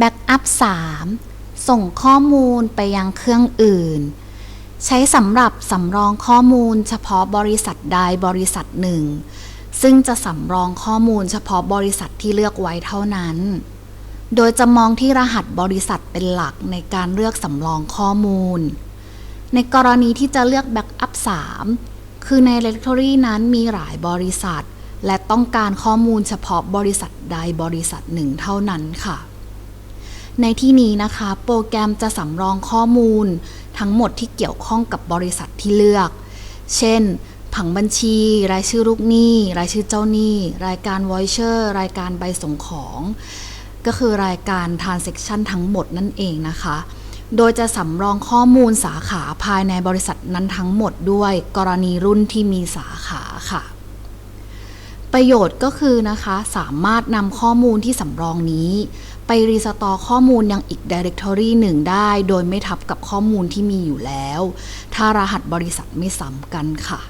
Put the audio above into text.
Backup 3ส่งข้อมูลไปยังเครื่องอื่น ใช้สำหรับสำรองข้อมูลเฉพาะบริษัทใดบริษัทหนึ่ง ซึ่งจะสำรองข้อมูลเฉพาะบริษัทที่เลือกไว้เท่านั้น โดยจะมองที่รหัสบริษัทเป็นหลักในการเลือกสำรองข้อมูล ในกรณีที่จะเลือก Backup 3คือใน Directory นั้นมีหลายบริษัท และต้องการข้อมูลเฉพาะบริษัทใดบริษัทหนึ่งเท่านั้นค่ะ ในที่นี้นะคะ โปรแกรมจะสำรองข้อมูล ทั้งหมดที่เกี่ยวข้องกับบริษัทที่เลือก เช่น ผังบัญชี รายชื่อลูกหนี้ รายชื่อเจ้าหนี้ รายการ Voucher รายการใบส่งของ ก็คือรายการ Transaction ทั้งหมดนั่นเองนะคะ โดยจะสำรองข้อมูลสาขาภายในบริษัทนั้นทั้งหมดด้วย กรณีรุ่นที่มีสาขาค่ะ ประโยชน์ก็คือนะคะสามารถนำข้อมูลที่สำรองนี้ ไปรีสตอร์ข้อมูลยังอีก Directory หนึ่งได้ โดยไม่ทับกับข้อมูลที่มีอยู่แล้ว ถ้ารหัสบริษัทไม่ซ้ำกันค่ะ